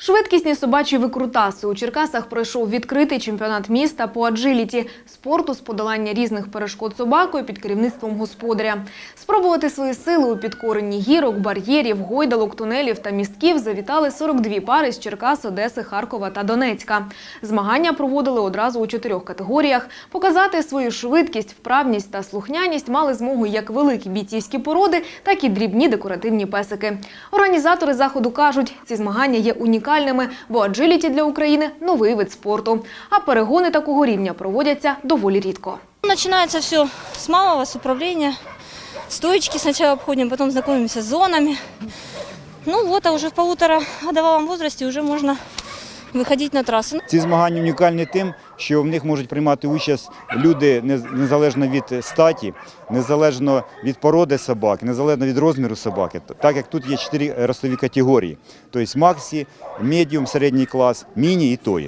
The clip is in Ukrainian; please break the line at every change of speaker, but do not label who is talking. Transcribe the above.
Швидкісні собачі викрутаси у Черкасах пройшов відкритий чемпіонат міста по аджиліті – спорту з подолання різних перешкод собакою під керівництвом господаря. Спробувати свої сили у підкоренні гірок, бар'єрів, гойдалок, тунелів та містків завітали 42 пари з Черкас, Одеси, Харкова та Донецька. Змагання проводили одразу у чотирьох категоріях. Показати свою швидкість, вправність та слухняність мали змогу як великі бійцівські породи, так і дрібні декоративні песики. Організатори заходу кажуть, ці змагання є унікальними, бо аджиліті для України – новий вид спорту. А перегони такого рівня проводяться доволі рідко.
Починається все з малого, з управління. Стоечки сначала обходим, потом знакомимся с зонами. Ну вот, а уже в полуторагодовалом возрасте уже можна виходити на траси.
Ці змагання унікальні тим, що в них можуть приймати участь люди нез- незалежно від статі, незалежно від породи собак, незалежно від розміру собаки. Так як тут є чотири ростові категорії: тобто максі, медіум, середній клас, міні і тої.